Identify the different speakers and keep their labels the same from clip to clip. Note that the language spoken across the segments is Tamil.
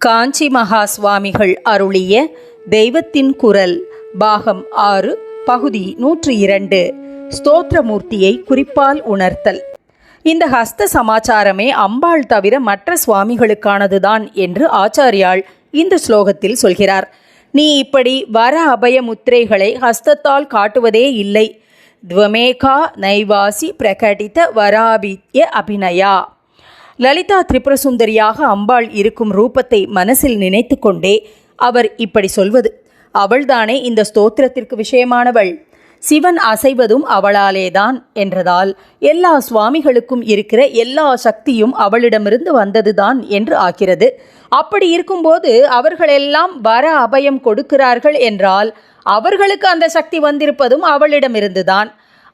Speaker 1: காஞ்சி மகா சுவாமிகள் அருளிய தெய்வத்தின் குரல் பாகம் ஆறு பகுதி நூற்றி இரண்டு ஸ்தோத்திரமூர்த்தியை குறிப்பால் உணர்த்தல். இந்த ஹஸ்த சமாச்சாரமே அம்பாள் தவிர மற்ற சுவாமிகளுக்கானதுதான் என்று ஆச்சாரியாள் இந்த ஸ்லோகத்தில் சொல்கிறார். நீ இப்படி வர அபய முத்திரைகளை ஹஸ்தத்தால் காட்டுவதே இல்லை. துவமேகா நைவாசி பிரகடித வராபித்ய அபிநயா. லலிதா திரிபுரசுந்தரியாக அம்பாள் இருக்கும் ரூபத்தை மனசில் நினைத்து கொண்டே அவர் இப்படி சொல்வது. அவள்தானே இந்த ஸ்தோத்திரத்திற்கு விஷயமானவள். சிவன் அசைவதும் அவளாலேதான் என்றதால் எல்லா சுவாமிகளுக்கும் இருக்கிற எல்லா சக்தியும் அவளிடமிருந்து வந்ததுதான் என்று ஆகிறது அப்படி இருக்கும்போது அவர்களெல்லாம் வர அபயம் கொடுக்கிறார்கள் என்றால் அவர்களுக்கு அந்த சக்தி வந்திருப்பதும் அவளிடமிருந்துதான்.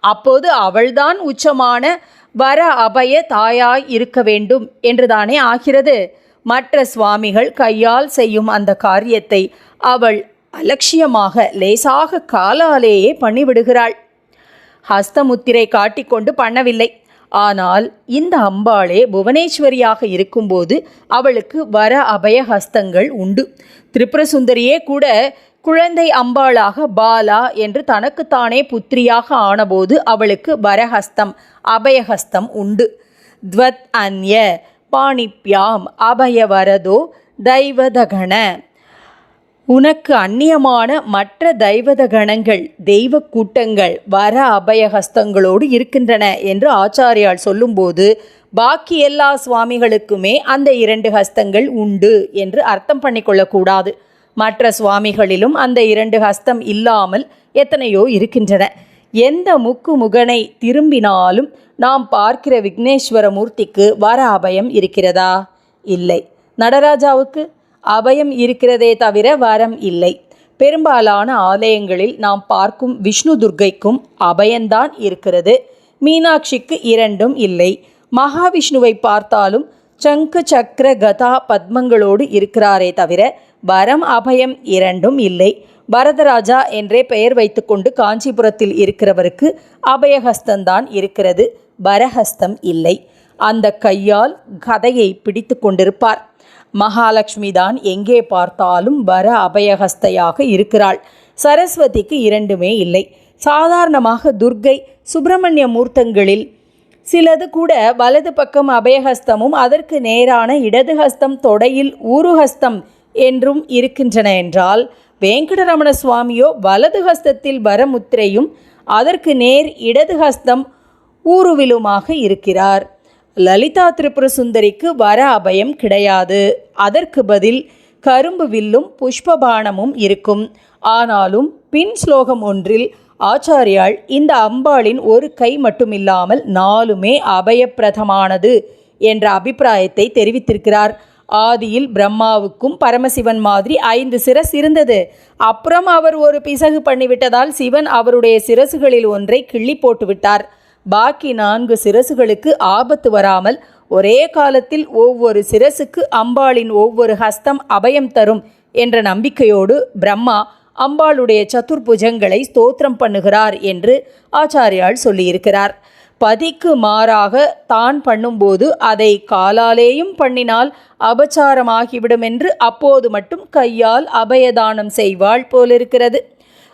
Speaker 1: அப்போது அவள்தான் உச்சமான வர அபய தாயாய் இருக்க வேண்டும் என்றுதானே ஆகிறது. மற்ற சுவாமிகள் கையால் செய்யும் அந்த காரியத்தை அவள் அலட்சியமாக லேசாக காலாலேயே பண்ணிவிடுகிறாள். ஹஸ்தமுத்திரை காட்டிக்கொண்டு பண்ணவில்லை. ஆனால் இந்த அம்பாளே புவனேஸ்வரியாக இருக்கும்போது அவளுக்கு வர அபய ஹஸ்தங்கள் உண்டு. திரிபுரசுந்தரியே கூட குழந்தை அம்பாளாக பாலா என்று தனக்குத்தானே புத்திரியாக ஆனபோது அவளுக்கு வரஹஸ்தம் அபயஹஸ்தம் உண்டு. த்வத் அந்ய பாணிப்யாம் அபயவரதோ தெய்வதகண உனக்கு அந்நியமான மற்ற தெய்வத கணங்கள் தெய்வ கூட்டங்கள் வர அபயஹஸ்தங்களோடு இருக்கின்றன என்று ஆச்சாரியால் சொல்லும்போது பாக்கி எல்லா சுவாமிகளுக்குமே அந்த இரண்டு ஹஸ்தங்கள் உண்டு என்று அர்த்தம் பண்ணிக்கொள்ளக்கூடாது. மற்ற சுவாமிகளிலும் அந்த இரண்டு ஹஸ்தம் இல்லாமல் எத்தனையோ இருக்கின்றன. எந்த முக்கு முகனை திரும்பினாலும் நாம் பார்க்கிற விக்னேஸ்வர மூர்த்திக்கு வர அபயம் இருக்கிறதா? இல்லை. நடராஜாவுக்கு அபயம் இருக்கிறதே தவிர வரம் இல்லை. பெரும்பாலான ஆலயங்களில் நாம் பார்க்கும் விஷ்ணு துர்க்கைக்கும் அபயம்தான் இருக்கிறது. மீனாட்சிக்கு இரண்டும் இல்லை. மகாவிஷ்ணுவை பார்த்தாலும் சங்கு சக்கர கதா பத்மங்களோடு இருக்கிறாரே தவிர வரம் அபயம் இரண்டும் இல்லை. வரதராஜா என்றே பெயர் வைத்துக்கொண்டு காஞ்சிபுரத்தில் இருக்கிறவருக்கு அபயஹஸ்தந்தான் இருக்கிறது வரஹஸ்தம் இல்லை. அந்த கையால் கதையை பிடித்து கொண்டிருப்பார். மகாலட்சுமி தான் எங்கே பார்த்தாலும் வர அபயஹஸ்தையாக இருக்கிறாள். சரஸ்வதிக்கு இரண்டுமே இல்லை. சாதாரணமாக துர்க்கை சுப்பிரமணிய மூர்த்தங்களில் சிலது கூட வலது பக்கம் அபயஹஸ்தமும் அதற்கு நேரான இடது ஹஸ்தம் தொடையில் ஊருஹஸ்தம் என்றும் இருக்கின்றன என்றால் வெங்கடரமண சுவாமியோ வலது ஹஸ்தத்தில் வரமுத்திரையும் அதற்கு நேர் இடது ஹஸ்தம் ஊருவிலுமாக இருக்கிறார். லலிதா திரிபுர சுந்தரிக்கு வர அபயம் கிடையாது. அதற்கு பதில் கரும்பு வில்லும் புஷ்பபானமும் இருக்கும். ஆனாலும் பின் ஸ்லோகம் ஒன்றில் ஆச்சாரியால் இந்த அம்பாளின் ஒரு கை மட்டுமில்லாமல் நாலுமே அபயப்பிரதமானது என்ற அபிப்பிராயத்தை தெரிவித்திருக்கிறார். ஆதியில் பிரம்மாவுக்கும் பரமசிவன் மாதிரி ஐந்து சிரஸ் இருந்தது. அப்புறம் அவர் ஒரு பிசகு பண்ணிவிட்டதால் சிவன் அவருடைய சிரசுகளில் ஒன்றை கிள்ளி போட்டுவிட்டார். பாக்கி நான்கு சிரசுகளுக்கு ஆபத்து வராமல் ஒரே காலத்தில் ஒவ்வொரு சிரசுக்கு அம்பாளின் ஒவ்வொரு ஹஸ்தம் அபயம் தரும் என்ற நம்பிக்கையோடு பிரம்மா அம்பாளுடைய சதுர்புஜங்களை ஸ்தோத்திரம் பண்ணுகிறார் என்று ஆச்சாரியால் சொல்லியிருக்கிறார். பதிக்கு மாறாக தான் பண்ணும்போது அதை காலாலேயும் பண்ணினால் அபச்சாரமாகிவிடும் என்று அப்போது மட்டும் கையால் அபயதானம் செய்வாள் போலிருக்கிறது.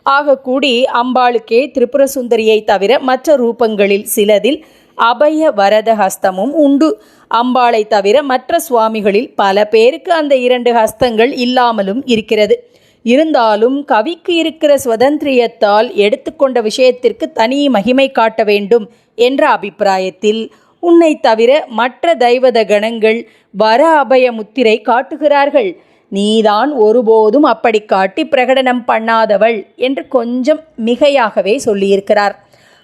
Speaker 1: ஆக கூடி அம்பாளுக்கே திரிபுர சுந்தரியை தவிர மற்ற ரூபங்களில் சிலதில் அபய வரத ஹஸ்தமும் உண்டு. அம்பாளை தவிர மற்ற சுவாமிகளில் பல பேருக்கு அந்த இரண்டு ஹஸ்தங்கள் இல்லாமலும் இருக்கிறது. இருந்தாலும் கவிக்கு இருக்கிற சுதந்திரியத்தால் எடுத்துக்கொண்ட விஷயத்திற்கு தனி மகிமை காட்ட வேண்டும் என்ற அபிப்பிராயத்தில் உன்னை தவிர மற்ற தெய்வத கணங்கள் வர அபய முத்திரை காட்டுகிறார்கள். நீதான் ஒருபோதும் அப்படி காட்டி பிரகடனம் பண்ணாதவள் என்று கொஞ்சம் மிகையாகவே சொல்லியிருக்கிறார்.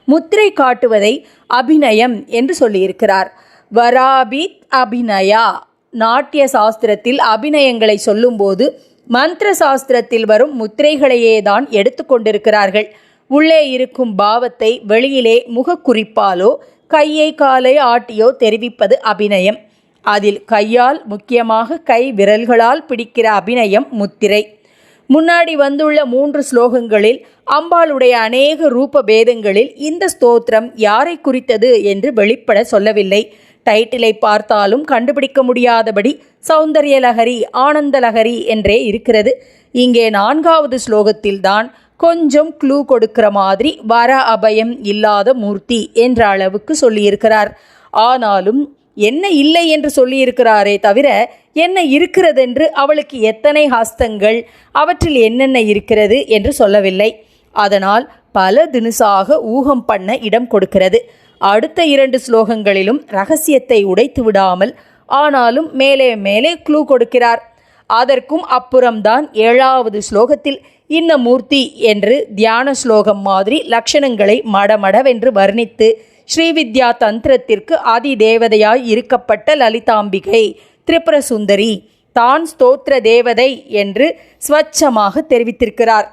Speaker 1: முத்திரை காட்டுவதை அபிநயம் என்று சொல்லியிருக்கிறார். வராபித் அபிநயா. நாட்டிய சாஸ்திரத்தில் அபிநயங்களை சொல்லும்போது மந்திர சாஸ்திரத்தில் வரும் முத்திரைகளையே தான் எடுத்துக்கொண்டிருக்கிறார்கள் உள்ளே இருக்கும் பாவத்தை வெளியிலே முகக்குறிப்பாலோ கையை காலை ஆட்டியோ தெரிவிப்பது அபிநயம். அதில் கையால் முக்கியமாக கை விரல்களால் பிடிக்கிற அபிநயம் முத்திரை. முன்னாடி வந்துள்ள மூன்று ஸ்லோகங்களில் அம்பாளுடைய அநேக ரூப பேதங்களில் இந்த ஸ்தோத்திரம் யாரை குறித்தது என்று வெளிப்பட சொல்லவில்லை. டைட்டிலை பார்த்தாலும் கண்டுபிடிக்க முடியாதபடி சௌந்தரிய லகரி ஆனந்த லகரி என்றே இருக்கிறது. இங்கே நான்காவது ஸ்லோகத்தில்தான் கொஞ்சம் க்ளூ கொடுக்கிற மாதிரி வர அபயம் இல்லாத மூர்த்தி என்ற அளவுக்கு சொல்லியிருக்கிறார். ஆனாலும் என்ன இல்லை என்று சொல்லியிருக்கிறாரே தவிர என்ன இருக்கிறதென்று அவளுக்கு எத்தனை ஹஸ்தங்கள் அவற்றில் என்னென்ன இருக்கிறது என்று சொல்லவில்லை. அதனால் பல தினுசாக ஊகம் பண்ண இடம் கொடுக்கிறது. அடுத்த இரண்டு ஸ்லோகங்களிலும் ரகசியத்தை உடைத்து விடாமல் ஆனாலும் மேலே மேலே க்ளூ கொடுக்கிறார். அதற்கும் அப்புறம்தான் ஏழாவது ஸ்லோகத்தில் இன்ன மூர்த்தி என்று தியான ஸ்லோகம் மாதிரி லட்சணங்களை மடமடவென்று வர்ணித்து ஸ்ரீவித்யா தந்திரத்திற்கு ஆதி தேவதையாய் இருக்கப்பட்ட லலிதாம்பிகை திரிபுர சுந்தரி தான் ஸ்தோத்திர தேவதை என்று ஸ்வச்சமாக தெரிவித்திருக்கிறார்.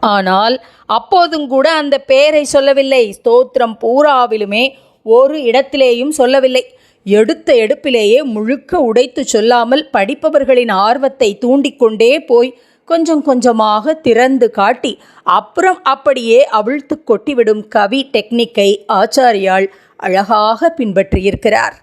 Speaker 1: ஆனால் அப்போதும் கூட அந்த பெயரை சொல்லவில்லை. ஸ்தோத்திரம் பூராவிலுமே ஒரு இடத்திலேயும் சொல்லவில்லை. எடுத்த எடுப்பிலேயே முழுக்க உடைத்து சொல்லாமல் படிப்பவர்களின் ஆர்வத்தை தூண்டிக்கொண்டே போய் கொஞ்சம் கொஞ்சமாக திறந்து காட்டி அப்புறம் அப்படியே அவிழ்த்து கொட்டிவிடும் கவி டெக்னிக்கை ஆச்சாரியால் அழகாக பின்பற்றியிருக்கிறார்.